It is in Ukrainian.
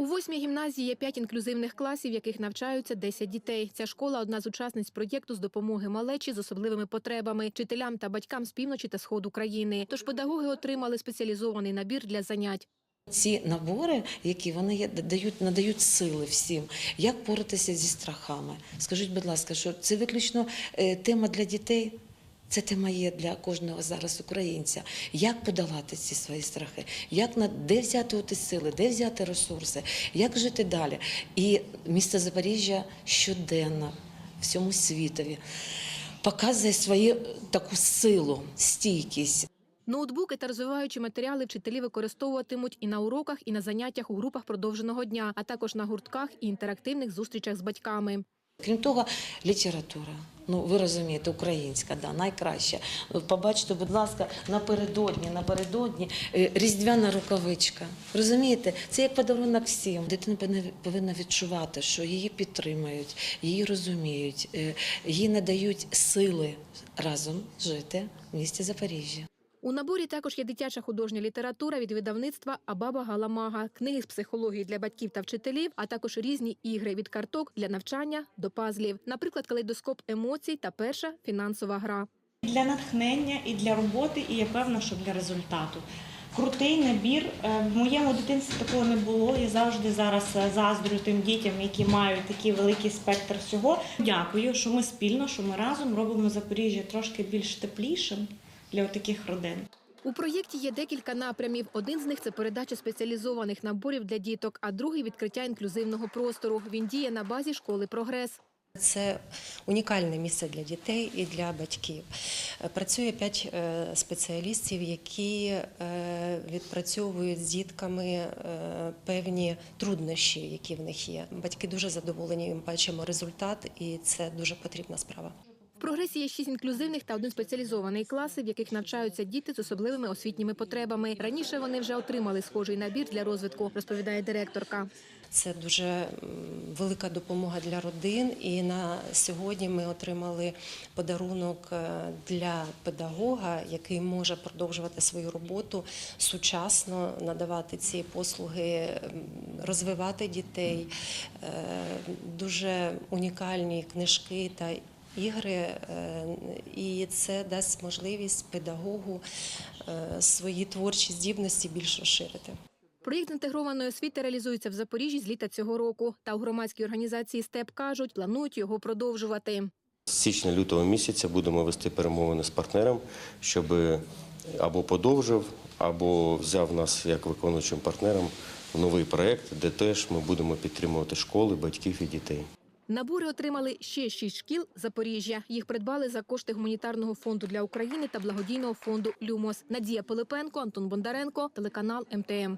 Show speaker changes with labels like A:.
A: У восьмій гімназії є п'ять інклюзивних класів, в яких навчаються 10 дітей. Ця школа одна з учасниць проєкту з допомоги малечі з особливими потребами, вчителям та батькам з півночі та сходу країни. Тож педагоги отримали спеціалізований набір для занять.
B: Ці набори, які вони дають, надають сили всім, як боротися зі страхами. Скажіть, будь ласка, що це виключно е, тема для дітей? Це тема є для кожного зараз українця. Як подолати ці свої страхи? Як на де взяти оті сили, де взяти ресурси, як жити далі? І місто Запоріжжя щоденно всьому світові показує свою таку силу, стійкість.
A: Ноутбуки та розвиваючі матеріали вчителі використовуватимуть і на уроках, і на заняттях у групах продовженого дня, а також на гуртках і інтерактивних зустрічах з батьками.
B: Крім того, література. Ну, ви розумієте, українська, да, найкраща. Побачте, будь ласка, напередодні, напередодні е, різдвяна рукавичка. Розумієте, це як подарунок всім. Дитина повинна- повинна відчувати, що її підтримують, її розуміють, е, їй надають сили разом жити в місті Запоріжжя.
A: У наборі також є дитяча художня література від видавництва Абаба Галамага, книги з психології для батьків та вчителів, а також різні ігри від карток для навчання до пазлів, наприклад, калейдоскоп емоцій та перша фінансова гра.
C: для натхнення і для роботи, і я певна, що для результату. Крутий набір. Е, В моєму дитинстві такого не було. Я завжди зараз е, заздрю тим дітям, які мають такий великий спектр всього. Дякую, що ми спільно, що ми разом робимо Запоріжжя трошки більш теплішим для таких родин.
A: У проєкті є декілька напрямів. Один з них це передача спеціалізованих наборів для діток, а другий відкриття інклюзивного простору. Він діє на базі школи Прогрес.
D: Це унікальне місце для дітей і для батьків. Працює п'ять е, спеціалістів, які е, відпрацьовують з дітками е, певні труднощі, які в них є. Батьки дуже задоволені. Ми бачимо результат, і це дуже потрібна справа.
A: В прогресі є шість інклюзивних та один спеціалізований класи, в яких навчаються діти з особливими освітніми потребами. Раніше вони вже отримали схожий набір для розвитку, розповідає директорка.
D: Це дуже велика допомога для родин. І на сьогодні ми отримали подарунок е, для педагога, який може продовжувати свою роботу сучасно, надавати ці послуги, розвивати дітей. Е, Дуже унікальні книжки та. Ігри, е, і це дасть можливість педагогу е, свої творчі здібності більш розширити.
A: Проєкт інтегрованої освіти реалізується в Запоріжжі з літа цього року. Та у громадській організації СТЕП кажуть, планують його продовжувати.
E: З січня-лютого місяця будемо вести перемовини з партнером, щоб або подовжив, або взяв нас як виконуючим партнером в новий проєкт, де теж ми будемо підтримувати школи, батьків і дітей.
A: Набори отримали ще шість шкіл Запоріжжя. Їх придбали за кошти гуманітарного фонду для України та благодійного фонду Люмос. Надія Пилипенко, Антон Бондаренко, телеканал МТМ.